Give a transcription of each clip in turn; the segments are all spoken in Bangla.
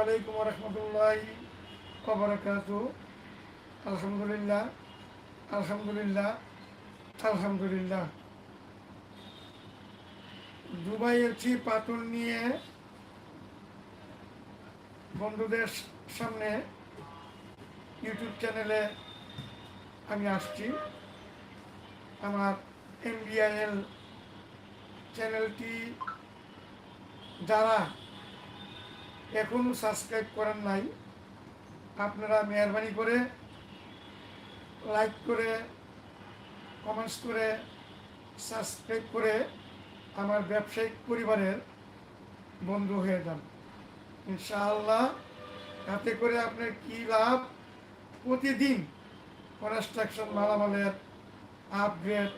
আলাইকুম রহমতুল্লাহ কবরাকাত আলহামদুলিল্লাহ আলহামদুলিল্লাহ আলহামদুলিল্লাহ। দুবাই এলছি পাটন নিয়ে বন্ধুদের সামনে ইউটিউব চ্যানেলে আমি আসছি। আমার এমবিআইএল চ্যানেলটি যারা এখনও সাবস্ক্রাইব করেন নাই। আপনারা মেহরবানি করে লাইক করে কমেন্টস করে সাবস্ক্রাইব করে আমার ব্যবসায়িক পরিবারের বন্ধু হয়ে যান। ইনশাআল্লাহ, তাতে করে আপনার কি লাভ? প্রতিদিন কনস্ট্রাকশন মালামালের আপগ্রেড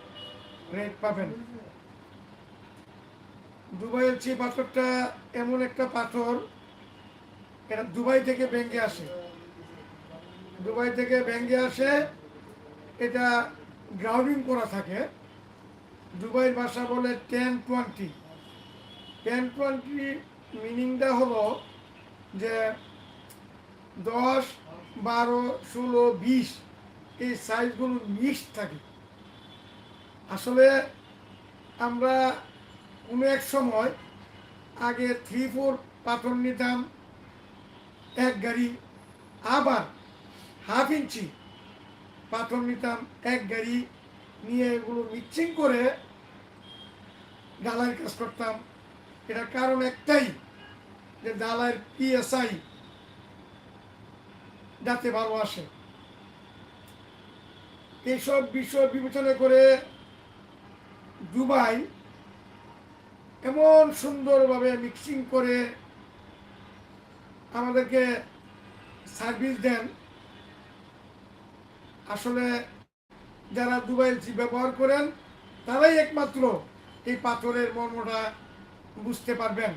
রেট পাবেন। দুবাইয়ের যে পাথরটা, এমন একটা পাথর এটা দুবাই থেকে ব্যাঙ্গে আসে। দুবাই থেকে ব্যাঙ্গে আসে, এটা গ্রাউন্ডিং করা থাকে। দুবাইয়ের ভাষা বলে টেন টোয়েন্টি। টেন টোয়েন্টি মিনিংটা হলো যে দশ, বারো, ষোলো, বিশ এই সাইজগুলো মিক্সড থাকে। আসলে আমরা কোনো এক সময় আগে থ্রি ফোর পাথর নিতাম এক গাড়ি, আবার হাফ ইঞ্চি। পাথর নিতাম এক গাড়ি নিয়ে এগুলো মিক্সিং করে ডালার কাজ করতাম। এটার কারণ একটাই, যে ডালার পিএসআই যাতে ভালো আসে। এইসব বিষয় বিবেচনা করে দুবাই এমন সুন্দরভাবে মিক্সিং করে আমাদেরকে সার্ভিস দেন। আসলে যারা দুবাইল জি ব্যবহার করেন, তারাই একমাত্র এই পাথরের মর্মটা বুঝতে পারবেন।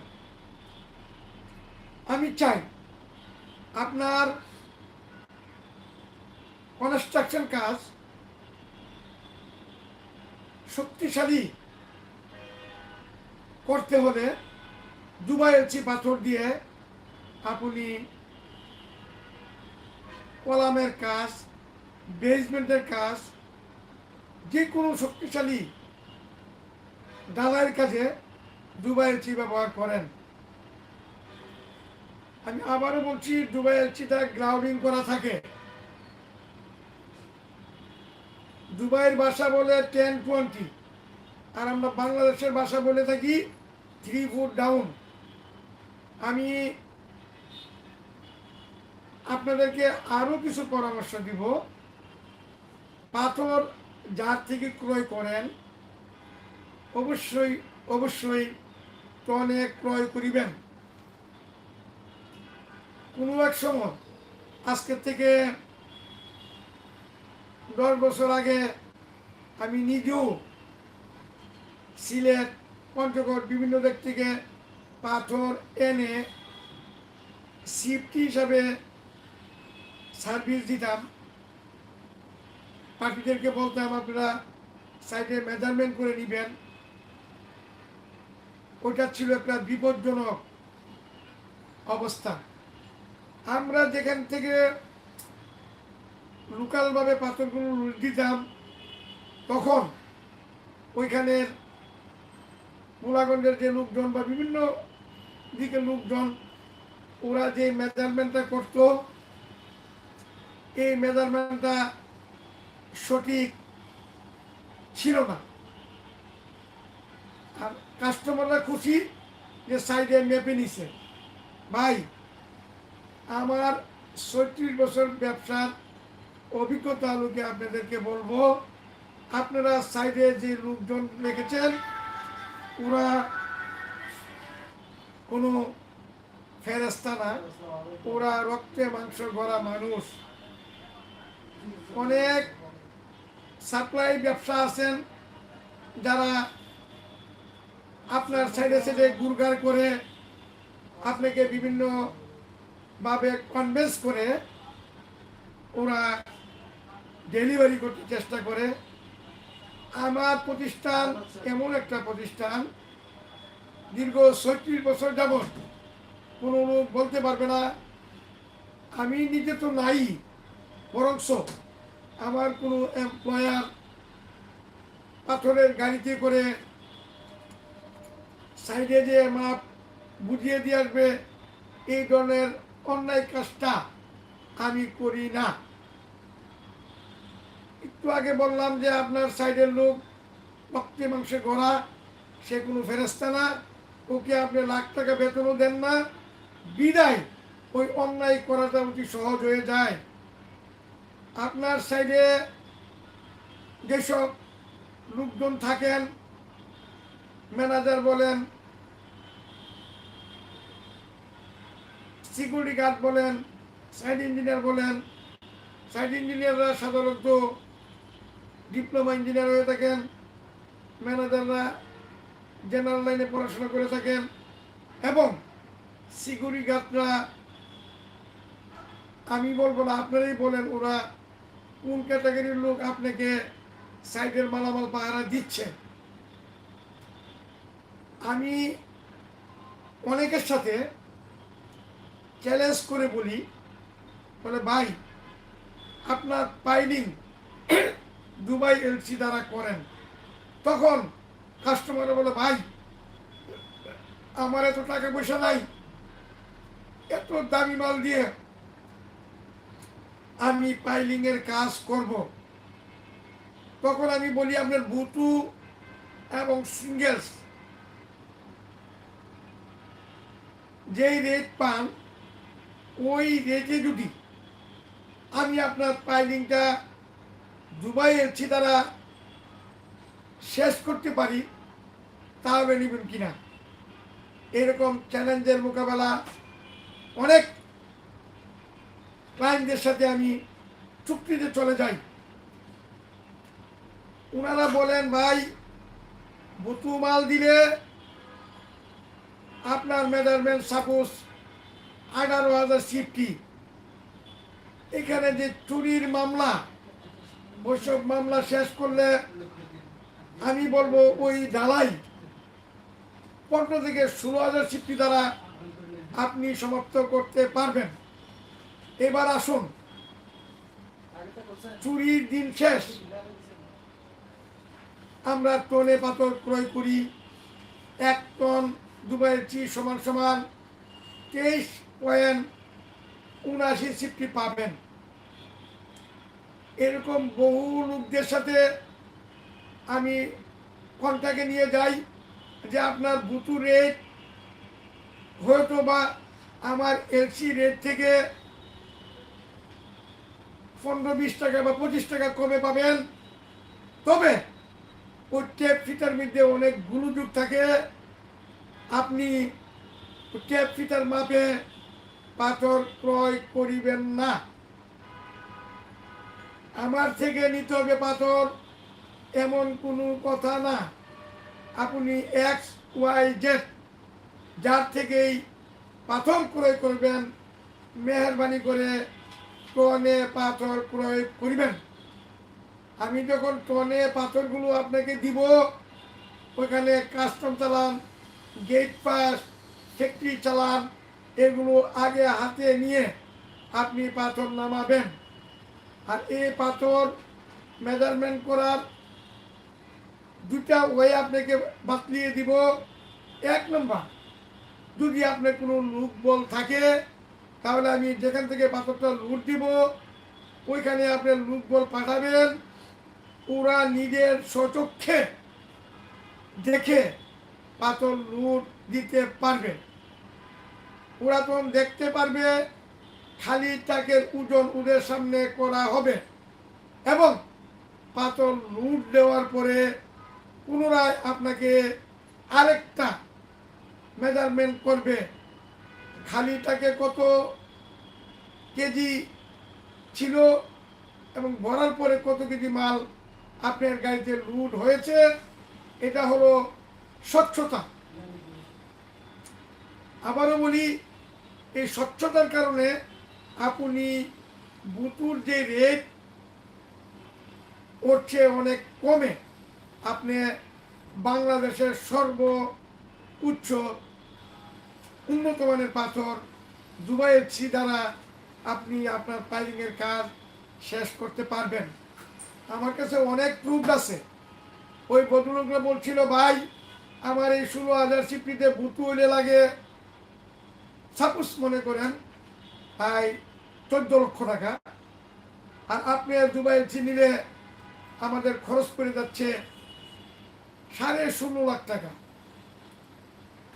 আমি চাই আপনার কনস্ট্রাকশন কাজ শক্তিশালী করতে হলে দুবাই এলচি পাথর দিয়ে আপনি কলামের কাজ, বেসমেন্টের কাজ যে কোনো শক্তিশালী ডালাইয়ের কাজে দুবাই এলচি ব্যবহার করেন। আমি আবারও বলছি, দুবাই এলচিটা গ্রাউন্ডিং করা থাকে। দুবাইয়ের ভাষা বলে টেন টোয়েন্টি, আর আমরা বাংলাদেশের ভাষা বলে থাকি থ্রি ফুট ডাউন। আমি আপনাদেরকে আরও কিছু পরামর্শ দিব। পাথর যার থেকে ক্রয় করেন, অবশ্যই অবশ্যই টনে ক্রয় করিবেন। কোনো এক সময় আজকের থেকে দশ বছর আগে আমি নিজেও সিলেট, পঞ্চগড় বিভিন্ন দিক থেকে পাথর এনে সিফটি হিসাবে সার্ভিস দিতাম। পার্টিদেরকে বলতাম, আপনারা সাইডে মেজারমেন্ট করে নেবেন। ওইটা ছিল একটা বিপজ্জনক অবস্থা। আমরা যেখান থেকে লোকালভাবে পাথরগুলো দিতাম, তখন ওইখানের গোলাগঞ্জের যে লোকজন বা বিভিন্ন দিকের লোকজন, ওরা যে মেজারমেন্টটা করতো এই মেজারমেন্টটা সঠিক ছিল না। আর কাস্টমাররা খুশি যে সাইডে মেপে নিছে। ভাই, আমার ছত্রিশ বছর ব্যবসার অভিজ্ঞতা আলোকে আপনাদেরকে বলব। আপনারা সাইডে যে লোকজন রেখেছেন, ওরা কোনো ফেরেস্তা না। ওরা রক্তে মাংস গড়া মানুষ। অনেক সাপ্লাই ব্যবসা আছেন যারা আপনার সাইডে সাইডে গুরগার করে আপনাকে বিভিন্ন ভাবে কনভেন্স করে ওরা ডেলিভারি করতে চেষ্টা করে। আমার প্রতিষ্ঠান এমন একটা প্রতিষ্ঠান, দীর্ঘ ছত্রিশ বছর যাবৎ কোনো লোক বলতে পারবে না। আমি নিজে তো নাই, বরংস আমার কোনো এমপ্লয়ার পাথরের গাড়িতে করে সাইডে যে মাপ বুঝিয়ে দিয়ে আসবে, এই ধরনের অন্যায় কাজটা আমি করি না। একটু আগে বললাম যে আপনার সাইডের লোক রক্তে মাংসে গড়া, সে কোনো ফেরেস্তা না। ওকে আপনি লাখ টাকা বেতনও দেন না। বিদায়, ওই অন্যায় করাটা অতি সহজ হয়ে যায়। আপনার সাইডে যেসব লোকজন থাকেন, ম্যানেজার বলেন সিকিউরিটি গার্ড বলেন সাইড ইঞ্জিনিয়ার বলেন সাইড ইঞ্জিনিয়াররা সাধারণত ডিপ্লোমা ইঞ্জিনিয়ার হয়ে থাকেন, ম্যানেজাররা জেনারেল লাইনে পড়াশোনা করে থাকেন, এবং সিকিউরিটি গার্ডরা আমি বলব না, আপনারাই বলেন, ওরা কোন ক্যাটাগরির লোক আপনাকে সাইডের মালামাল পাহারা দিচ্ছে? আমি অনেকের সাথে চ্যালেঞ্জ করে বলি, বলে, ভাই, আপনার পাইলিং দুবাই এলসি দ্বারা করেন। তখন কাস্টমার বলে, ভাই, আমার এত টাকা পয়সা নাই। এত দামি মাল দিয়ে আমি পাইলিং এর কাজ করব। তখন আমি বলি, আপনার বুটু এবং সিঙ্গেলস যেই রেট পান, ওই রেটে যদি আমি আপনার পাইলিংটা দুবাই এলছি দ্বারা শেষ করতে পারি, তাহলে নেবেন কিনা? এরকম চ্যালেঞ্জের মোকাবেলা অনেক ক্লায়েন্টদের সাথে আমি চুক্তিতে চলে যাই। ওনারা বলেন, ভাই, বুতু মাল দিলে আপনার মেজারমেন্ট সাপোজ আঠারো হাজার সিফটি। এখানে যে চুরির মামলা ওইসব মামলা শেষ করলে আমি বলব ওই ঢালাই পনেরো থেকে ষোলো হাজার সিফটি দ্বারা আপনি সমাপ্ত করতে পারবেন। এবার আসুন। চুরির দিন শেষ। আমরা টনে পাথর ক্রয় করি। এক টন দুবাইয়ের চি সমান সমান তেইশ পয়েন্ট উনআশি সিফটি পাবেন। এরকম বহু লোকদের সাথে আমি কন্ট্যাক্টে নিয়ে যাই যে আপনার বুতু রেট হয়তো বা আমার এলসি রেট থেকে পনেরো বিশ টাকা বা পঁচিশ টাকা কমে পাবেন। তবে টেপ ফিটার মধ্যে অনেক গুলুযুগ থাকে। আপনি টেপ ফিটার মাপে পাথর ক্রয় করিবেন না। আমার থেকে নিতে হবে পাথর, এমন কোনো কথা না। আপনি এক্স, ওয়াই, জেড, যার থেকেই পাথর ক্রয় করবেন, মেহরবানি করে টনে পাথর ক্রয় করিবেন। আমি যখন টনে পাথরগুলো আপনাকে দিব, ওখানে কাস্টম চালান গেট পাস ফ্যাক্টরি চালান, এগুলো আগে হাতে নিয়ে আপনি পাথর নামাবেন। আর এই পাথর মেজারমেন্ট করার দুটা ওয়ে আপনাকে বাতলিয়ে দিব। এক নম্বর যদি আপনার কোনো লুক বল থাকে তাহলে আমি যেখান থেকে পাথরটা লুট দিব, ওইখানে আপনার লুক বল পাঠাবেন। ওরা নিজের সচক্ষে দেখে পাথর লুট দিতে পারবে। ওরা তখন দেখতে পারবে খালি টাকের ওজন ওদের সামনে করা হবে এবং পাথর লুট দেওয়ার পরে পুনরায় আপনাকে আরেকটা মেজারমেন্ট করবে। খালিটাকে কত কেজি ছিল এবং ভরার পরে কত কেজি মাল আপনার গাড়িতে লুট হয়েছে, এটা হলো স্বচ্ছতা। আবারও বলি, এই স্বচ্ছতার কারণে আপনি বুতুর যে রেট উঠছে অনেক কমে। আপনি বাংলাদেশের সর্ব উচ্চ উন্নত মানের পাথর, দুবাইয়ের দ্বারা আপনি আপনার পাইলিংয়ের কাজ শেষ করতে পারবেন। আমার কাছে অনেক প্রুফ আছে। ওই ভদ্রলোকরা বলছিল, ভাই, আমার এই ষোলো হাজার সিপিতে বুতু হইলে লাগে। সাপোজ মনে করেন, ভাই, চোদ্দ লক্ষ টাকা। আর আপনি দুবাইয়ের ছি নিলে আমাদের খরচ করে যাচ্ছে সাড়ে ষোলো লাখ টাকা।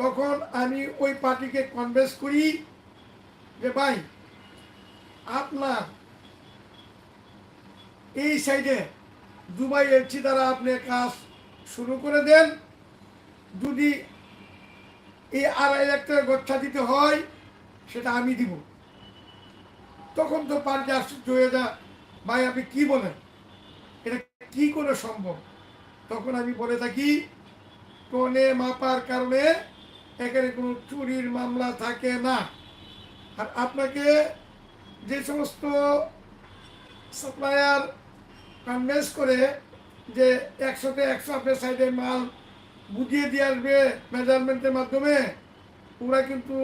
তখন আমি ওই পার্টিকে কনভেন্স করি যে, ভাই, আপনার এই সাইডে দুবাই এলচি দ্বারা আপনি কাজ শুরু করে দেন। যদি এই আড়াই লাখ টাকা গচ্ছা দিতে হয়, সেটা আমি দিব। তখন তো পার্টি আশ্চর্য হয়ে যা ভাই, আপনি কি বলেন? এটা কি করে সম্ভব? তখন আমি বলে থাকি, টনে মাপার কারণে এখানে কোনো চুরির মামলা থাকে না। আর আপনাকে যে সমস্ত সাপ্লায়ার কনভেন্স করে যে একশোতে একশো আপনার সাইডে মাল বুঝিয়ে দিয়ে আসবে মেজারমেন্টের মাধ্যমে, ওরা কিন্তু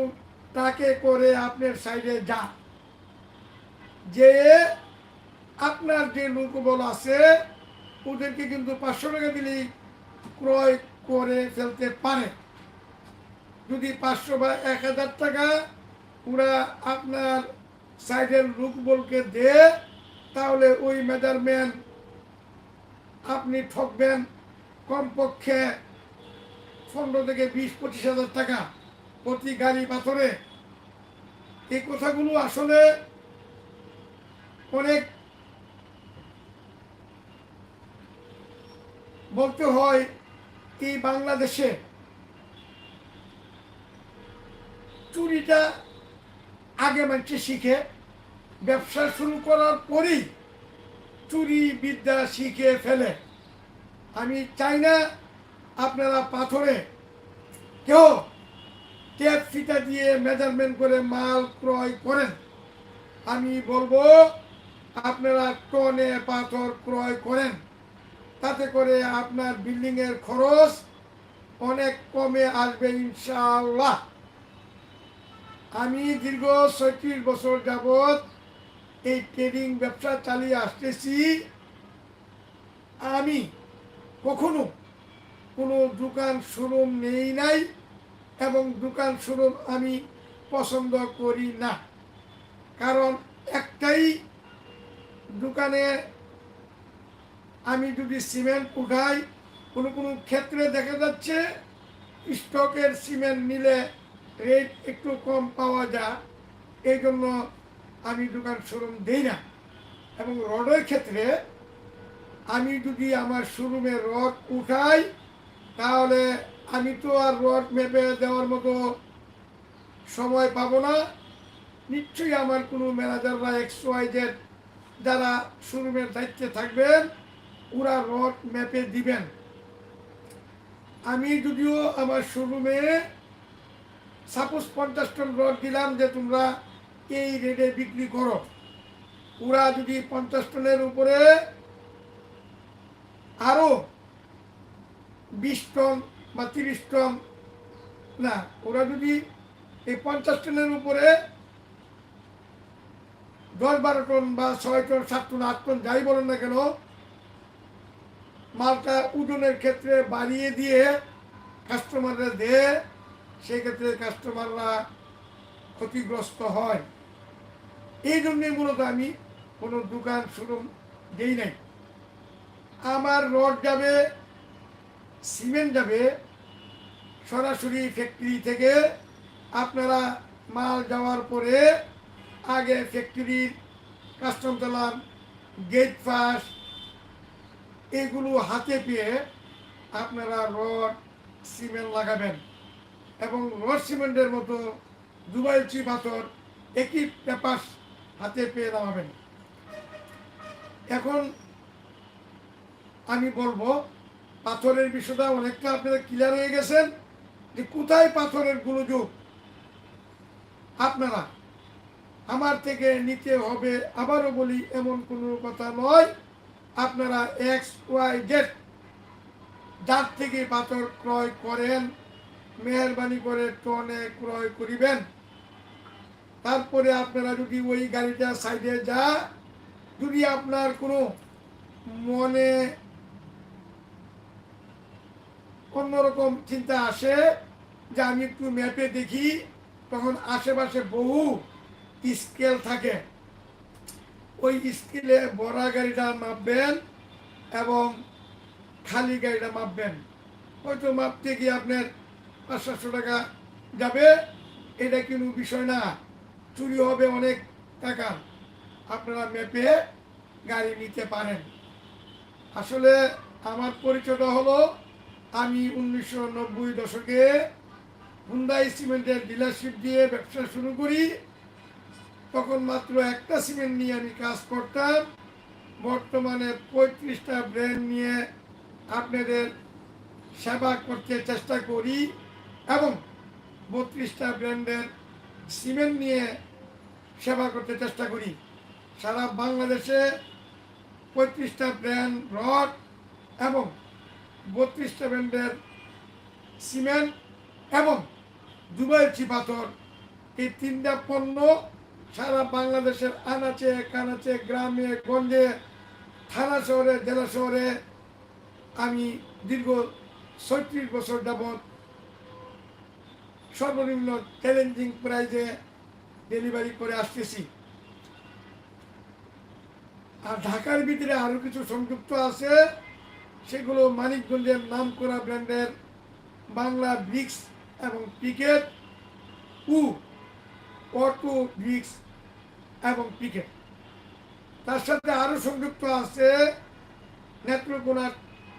তাকে করে আপনার সাইডে যা যে আপনার যে লোকবল আছে, ওদেরকে কিন্তু পাঁচশো টাকা দিলেই ক্রয় করে ফেলতে পারে। যদি পাঁচশো বা এক হাজার টাকা ওরা আপনার সাইডের লোকবলকে দে তাহলে ওই মেজারমেন্ট আপনি ঠকবেন কমপক্ষে পনেরো থেকে বিশ, পঁচিশ হাজার টাকা প্রতি গাড়ি পাথরে। এই কথাগুলো আসলে অনেক বলতে হয় এই বাংলাদেশে। চুরিটা আগে মানুষে শিখে, ব্যবসা শুরু করার পরেই চুরি, বিদ্যা শিখে ফেলে। আমি চাই না আপনারা পাথরে কেউ ট্যাপ ফিতা দিয়ে মেজারমেন্ট করে মাল ক্রয় করেন। আমি বলব, আপনারা টনে পাথর ক্রয় করেন। তাতে করে আপনার বিল্ডিংয়ের খরচ অনেক কমে আসবে ইনশাআল্লাহ। আমি দীর্ঘ ছয়ত্রিশ বছর যাবৎ এই ট্রেডিং ব্যবসা চালিয়ে আসতেছি। আমি কখনো কোনো দোকান শোরুম নেই নাই এবং দোকান শোরুম আমি পছন্দ করি না। কারণ একটাই দোকানে আমি যদি সিমেন্ট উঠাই, কোনো কোনো ক্ষেত্রে দেখা যাচ্ছে স্টকের সিমেন্ট নিলে রেট একটু কম পাওয়া যায়, এই জন্য আমি দোকান শোরুম দিই না। এবং রডের ক্ষেত্রে আমি যদি আমার শোরুমে রড উঠাই, তাহলে আমি তো আর রড মেপে দেওয়ার মতো সময় পাবো না। নিশ্চয়ই আমার কোনো ম্যানেজাররা এক্স ওয়াই জেড যারা শোরুমের দায়িত্বে থাকবেন, ওরা রড ম্যাপে দিবেন। আমি যদিও আমার শোরুমে সাপোজ পঞ্চাশ টন রড দিলাম যে তোমরা এই রেটে বিক্রি করো। ওরা যদি পঞ্চাশ টনের উপরে আরও বিশ টন বা তিরিশ টন, না, ওরা যদি এই পঞ্চাশ টনের উপরে দশ বারো টন বা ছয় টন, সাত টন, আট টন, যাই বলেন না কেন, মালটা ওজনের ক্ষেত্রে বাড়িয়ে দিয়ে কাস্টমাররা দেয় সেক্ষেত্রে কাস্টমাররা ক্ষতিগ্রস্ত হয়। এই জন্যই মূলত আমি কোনো দোকান শুরু দেই নাই। আমার রড যাবে, সিমেন্ট যাবে, সরাসরি ফ্যাক্টরি থেকে আপনারা মাল যাওয়ার পরে আগে ফ্যাক্টরির কাস্টম চালান গেট পাস এগুলো হাতে পেয়ে আপনারা রড, সিমেন্ট লাগাবেন। এবং রড সিমেন্টের মতো দুবাই চি পাথর একই পেপার হাতে পেয়ে নামাবেন। এখন আমি বলব, পাথরের বিষয়টা অনেকটা আপনারা ক্লিয়ার হয়ে গেছেন যে কোথায় পাথরের গুলোযোগ? আপনারা, আমার থেকে নিতে হবে আবারও বলি, এমন কোনো কথা নয়। আপনারা এক্স ওয়াই জেড যার থেকে পাথর ক্রয় করেন মেহরবানি করে টনে ক্রয় করিবেন। তারপরে আপনারা যদি ওই গাড়িটা সাইডে যা, যদি আপনার কোনো মনে অন্যরকম চিন্তা আসে যে আমি একটু ম্যাপে দেখি, তখন আশেপাশে বহু স্কেল থাকে। ওই স্কেলে বড়া গাড়িটা মাপবেন এবং খালি গাড়িটা মাপবেন। হয়তো মাপতে গিয়ে আপনার পাঁচ সাতশো টাকা যাবে, এটা কোনো বিষয় না। চুরি হবে অনেক টাকা। আপনারা মেপে গাড়ি নিতে পারেন। আসলে আমার পরিচয়টা হলো, আমি উনিশশো নব্বই দশকে হুন্ডাই সিমেন্টের ডিলারশিপ দিয়ে ব্যবসা শুরু করি। তখন মাত্র একটা সিমেন্ট নিয়ে আমি কাজ করতাম। বর্তমানে পঁয়ত্রিশটা ব্র্যান্ড নিয়ে আপনাদের সেবা করতে চেষ্টা করি। এবং বত্রিশটা ব্র্যান্ডের সিমেন্ট নিয়ে সেবা করতে চেষ্টা করি। সারা বাংলাদেশে পঁয়ত্রিশটা ব্র্যান্ড, রড এবং বত্রিশটা ব্র্যান্ডের সিমেন্ট এবং দুবাই পাথর। এই তিনটা পণ্য সারা বাংলাদেশের আনাচে, কানাচে, গ্রামে, গঞ্জে, থানা শহরে, জেলা শহরে আমি দীর্ঘ ছয়ত্রিশ বছর যাবৎ সর্বনিম্ন চ্যালেঞ্জিং প্রাইজে ডেলিভারি করে আসতেছি। আর ঢাকার ভিতরে আরও কিছু সংযুক্ত আছে, সেগুলো মানিকগঞ্জের নাম করা ব্র্যান্ডের বাংলা ব্রিক্স এবং পিকেট, উ, অটো ব্রিক্স এবং পিকেট। তার সাথে আরও সংযুক্ত আছে নেত্রকোনার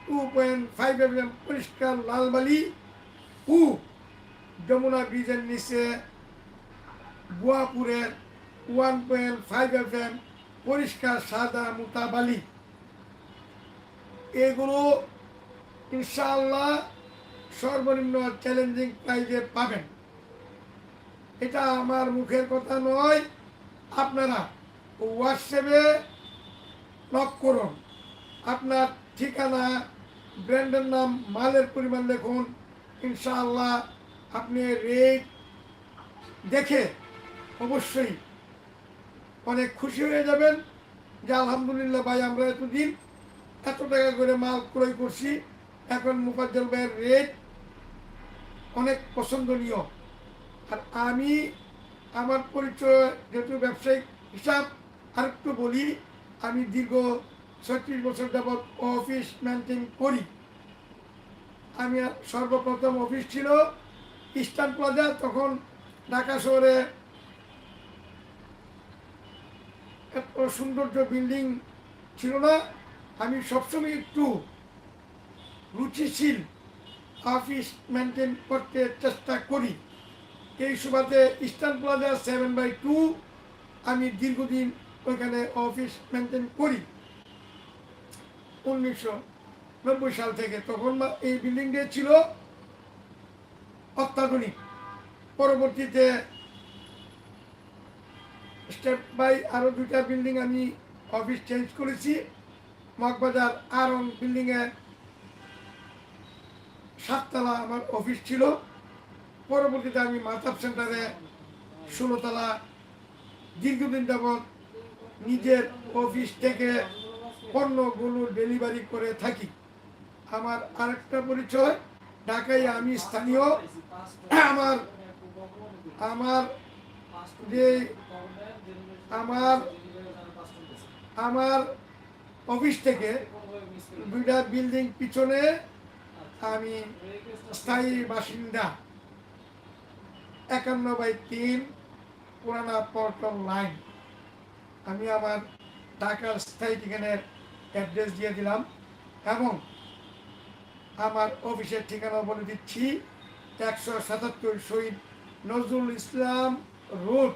টু পয়েন্ট ফাইভ এম পরিষ্কার লালবালি, উ যমুনা ব্রিজের নিচে বুয়াপুরের one point five F M পরিষ্কার সাদা মোটা বালি। এগুলো ইনশাআল্লাহ সর্বনিম্ন চ্যালেঞ্জিং প্রাইজে পাবেন। এটা আমার মুখের কথা নয়, আপনারা হোয়াটসঅ্যাপে লক করুন। আপনার ঠিকানা ব্র্যান্ডের নাম, মালের পরিমাণ দেখুন। ইনশাআল্লাহ আপনি রেট দেখে অবশ্যই অনেক খুশি হয়ে যাবেন যে আলহামদুলিল্লাহ ভাই, আমরা এতদিন এত টাকা করে মাল ক্রয় করছি। এখন মুফাজ্জল ভাইয়ের রেট অনেক পছন্দনীয়। আর আমি আমার পরিচয় যেহেতু ব্যবসায়িক হিসাব আরেকটু বলি, আমি দীর্ঘ ছত্রিশ বছর যাবৎ অফিস মেনটেন করি। আমি সর্বপ্রথম অফিস ছিল ইস্টার্ন প্লাজা তখন ঢাকা শহরে এত সৌন্দর্য বিল্ডিং ছিল না। আমি সবসময় একটু রুচিশীল অফিস মেনটেন করতে চেষ্টা করি। এই সুবাদে eastern plaza seven by two আমি দীর্ঘদিন ওইখানে অফিস মেনটেন করি। উনিশশো নব্বই সাল থেকে তখন এই বিল্ডিংটি ছিল। অত্যাধুনিক। পরবর্তীতে স্টেপ বাই আরও দুইটা বিল্ডিং আমি অফিস চেঞ্জ করেছি। মগবাজার আরং বিল্ডিংয়ে সাততলা আমার অফিস ছিল। পরবর্তীতে আমি মাতাব সেন্টারে ষোলোতলা দীর্ঘদিন যাবৎ নিজের অফিস থেকে পণ্যগুলো ডেলিভারি করে থাকি। আমার আরেকটা পরিচয় ঢাকায় আমি স্থানীয় আমার আমার যে আমার আমার অফিস থেকে দুইটা বিল্ডিং পিছনে আমি স্থায়ী বাসিন্দা। একান্ন বাই তিন পুরানা পল্টন লাইন। আমি আমার ঢাকার স্থায়ী ঠিকানার অ্যাড্রেস দিয়ে দিলাম এবং আমার অফিসের ঠিকানা বলে দিচ্ছি, একশো সাতাত্তর শহীদ নজরুল ইসলাম রোড,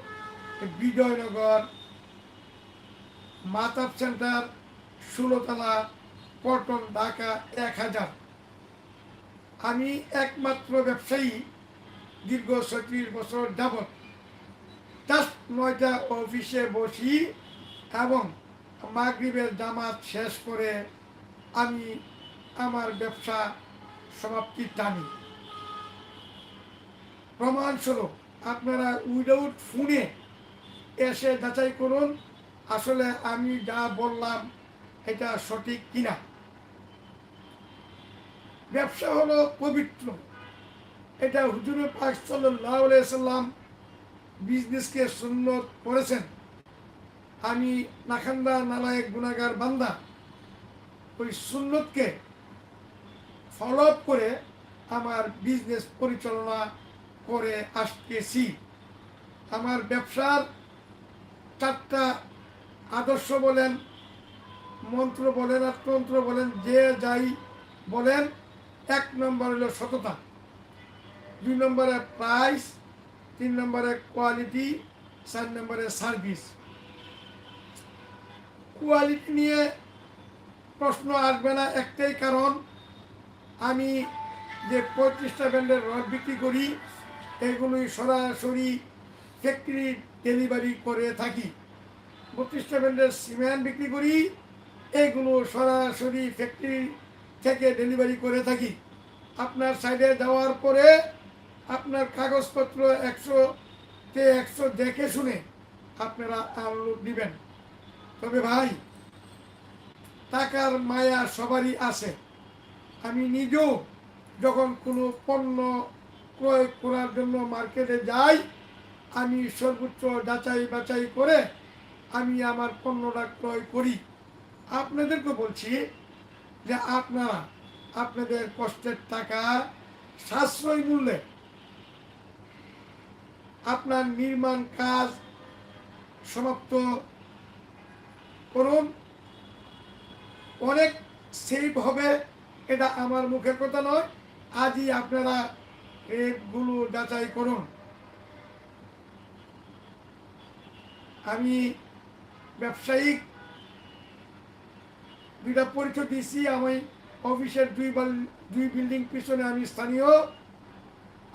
বিজয়নগর, মাতাব সেন্টার, ষোলোতলা পটন ঢাকা, এক হাজার। আমি একমাত্র ব্যবসায়ী দীর্ঘ ছত্রিশ বছর যাবৎ জাস্ট নয়টা অফিসে বসি এবং মাগরিবের জামাত শেষ করে আমি আমার ব্যবসা সমাপ্তি টানি। প্রমাণস্বরূপ, আপনারা উইদাউট ফোনে এসে যাচাই করুন, আসলে আমি যা বললাম এটা সঠিক কিনা। ব্যবসা হলো পবিত্র। এটা হুজুরে পাক সাল্লাম বিজনেসকে সুন্নত করেছেন। আমি নাখান্দা নালায়ক গুণাগার বান্দা। ওই সুন্নতকে ফলো আপ করে আমার বিজনেস পরিচালনা করে আসতেছি। আমার ব্যবসার চারটা আদর্শ বলেন, মন্ত্র বলেন আর তন্ত্র বলেন, যে যাই বলেন, এক নম্বর হলো সততা, দুই নম্বরে প্রাইস তিন নম্বরে কোয়ালিটি চার নম্বরে সার্ভিস কোয়ালিটি নিয়ে প্রশ্ন আসবে না একটাই কারণ আমি যে পঁয়ত্রিশটা ব্র্যান্ডের রড বিক্রি করি, এগুলোই সরাসরি ফ্যাক্টরি ডেলিভারি করে থাকি। বত্রিশটা ব্র্যান্ডের সিমেন্ট বিক্রি করি, এগুলো সরাসরি ফ্যাক্টরি থেকে ডেলিভারি করে থাকি। আপনার সাইডে যাওয়ার পরে আপনার কাগজপত্র একশো তে একশো দেখে শুনে আপনারা আনলোড দিবেন তবে ভাই, টাকার মায়া সবারই আছে। আমি নিজেও যখন কোনো পণ্য ক্রয় করার জন্য মার্কেটে যাই, আমি সর্বোচ্চ যাচাই বাছাই করে আমি আমার পণ্যটা ক্রয় করি। আপনাদেরকে বলছি যে আপনারা আপনাদের কষ্টের টাকা সাশ্রয় মূল্যে আপনার নির্মাণ কাজ সমাপ্ত করুন। অনেক সেভ হবে। এটা আমার মুখের কথা নয়। আজই আপনারা এগুলো যাচাই করুন। আমি ব্যবসায়িক দুইটা পরিচয় দিয়েছি। আমি অফিসের দুই দুই বিল্ডিং পিছনে আমি স্থানীয়।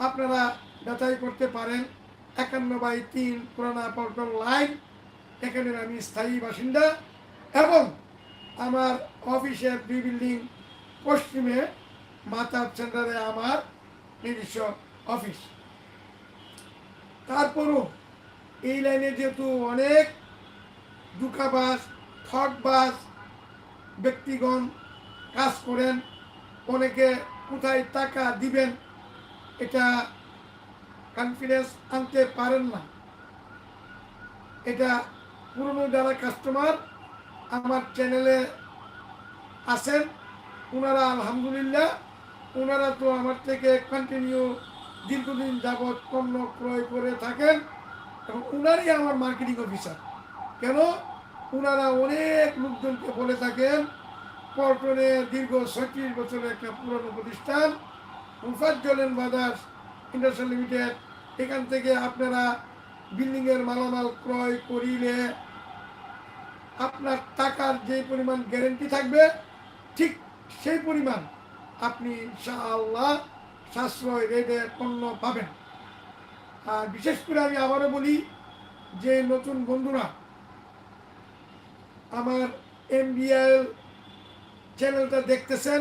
আপনারা যাচাই করতে পারেন। একান্ন বাই তিন পুরানা পল্টন লাইন। এখানে আমি স্থায়ী বাসিন্দা এবং আমার অফিসের দুই বিল্ডিং পশ্চিমে মাতাব সেন্টারে আমার নিজস্ব অফিস। তারপরও এই লাইনে যেহেতু অনেক দুকাবাস ঠকবাস ব্যক্তিগণ কাজ করেন, অনেকে কোথায় টাকা দিবেন এটা কনফিডেন্স আনতে পারেন না। এটা পুরনো যারা কাস্টমার আমার চ্যানেলে আছেন ওনারা আলহামদুলিল্লাহ, ওনারা তো আমার থেকে কন্টিনিউ দীর্ঘদিন যাবৎ পণ্য ক্রয় করে থাকেন এবং ওনারই আমার মার্কেটিং অফিসার কেন? ওনারা অনেক লোকজনকে বলে থাকেন, পল্টনে দীর্ঘ ছত্রিশ বছরের একটা পুরনো প্রতিষ্ঠান মুফাজ্জলেন বাজার ইন্ডাস্ট্রিয়াল লিমিটেড, এখান থেকে আপনারা বিল্ডিংয়ের মালামাল ক্রয় করিলে আপনার টাকার যে পরিমাণ গ্যারেন্টি থাকবে, ঠিক সেই পরিমাণ আপনি ইনশাআল্লাহ সাশ্রয় রেটে পণ্য পাবেন। আর বিশেষ করে আমি আবারও বলি যে নতুন বন্ধুরা, আমার এমবিএল চ্যানেলটা দেখতেছেন,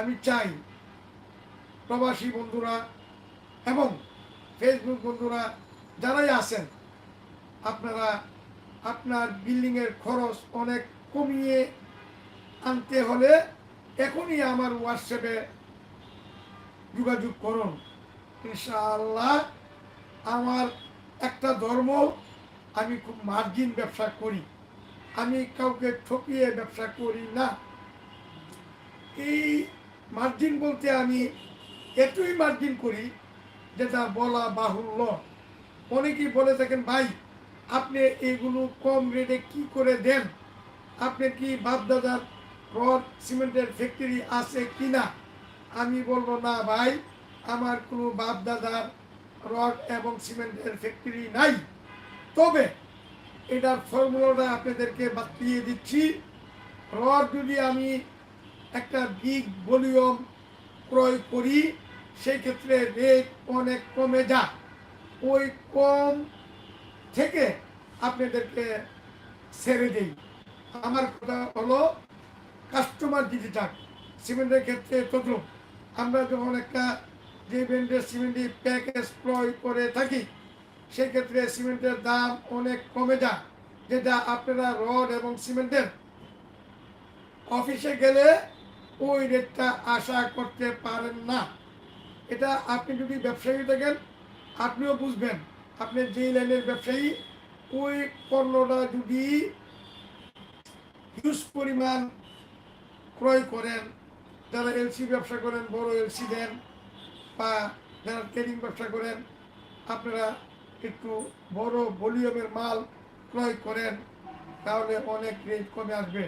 আমি চাই প্রবাসী বন্ধুরা এবং ফেসবুক বন্ধুরা যারাই আছেন, আপনারা আপনার বিল্ডিংয়ের খরচ অনেক কমিয়ে আনতে হলে এখনই আমার হোয়াটসঅ্যাপে যোগাযোগ করুন ইনশাআল্লাহ আমার একটা ধর্ম, আমি খুব মার্জিন ব্যবসা করি। আমি কাউকে ঠকিয়ে ব্যবসা করি না। এই মার্জিন বলতে আমি এতই মার্জিন করি যেটা বলা বাহুল্য। অনেকেই বলে থাকেন, ভাই, আপনি এগুলো কম রেটে কি করে দেন? আপনি কি বাপদাদার রড সিমেন্টের ফ্যাক্টরি আছে কি না আমি বলব না ভাই, আমার কোনো বাপদাদার রড এবং সিমেন্টের ফ্যাক্টরি নাই। তবে এটার ফর্মুলাটা আপনাদেরকে বাতিয়ে দিচ্ছি। রড যদি আমি একটা বিগ ভলিউম ক্রয় করি, সেই ক্ষেত্রে রেট অনেক কমে যায়। ওই কম থেকে আপনাদেরকে ছেড়ে দেই। আমার কথা হলো কাস্টমার দিতে চান, সিমেন্টের ক্ষেত্রে তদ্রুপ আমরা যখন একটা যে ব্র্যান্ডের সিমেন্টই প্যাকেজ ক্রয় করে থাকি সেক্ষেত্রে সিমেন্টের দাম অনেক কমে যায়। যেটা আপনারা রড এবং সিমেন্টের অফিসে গেলে ওই রেটটা আশা করতে পারেন না। এটা আপনি যদি ব্যবসায়ী থাকেন, আপনিও বুঝবেন, আপনি যেই লাইনের ব্যবসায়ী, ওই পণ্যটা যদি হিউজ পরিমাণ ক্রয় করেন, যারা এলসি ব্যবসা করেন, বড় এলসি দেন বা যারা ট্রেডিং ব্যবসা করেন, আপনারা একটু বড় ভলিউমের মাল ক্রয় করেন, তাহলে অনেক রেট কমে আসবে।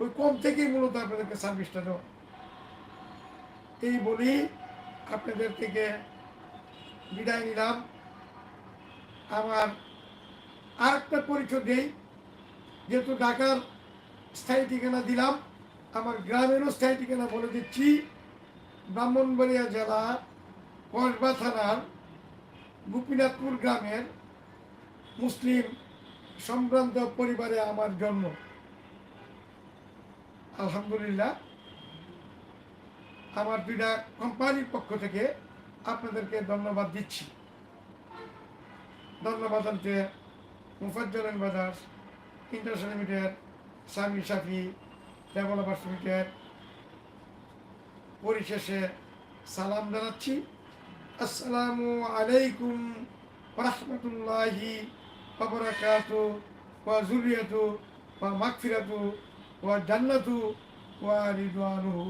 ওই কম থেকেই মূলত আপনাদেরকে সার্ভিসটা দেওয়া এই বলি আপনাদের থেকে বিদায় নিলাম। আমার আর একটা পরিচয় দেই, যেহেতু ঢাকার স্থায়ী ঠিকানা দিলাম আমার গ্রামেরও স্থায়ী ঠিকানা বলে দিচ্ছি। ব্রাহ্মণবাড়িয়া জেলা, কসবা থানার গোপীনাথপুর গ্রামের মুসলিম সম্ভ্রান্ত পরিবারে আমার জন্ম। আলহামদুলিল্লাহ। আমার দুইটা কোম্পানির পক্ষ থেকে আপনাদেরকে ধন্যবাদ দিচ্ছি। ধন্যবাদ আনতে মুফাজ্জলেন বাজার international limited Sami Safi developers শ্রমিকের পরিশেষে সালাম জানাচ্ছি। আসসালামু আলাইকুম রহমতুল্লাহি বাবরাকাতু ওয়া জুলিয়াতু ওয়া মাগফিরাতু ওয়া জান্নাতু ওয়া রিদওয়ানুহু।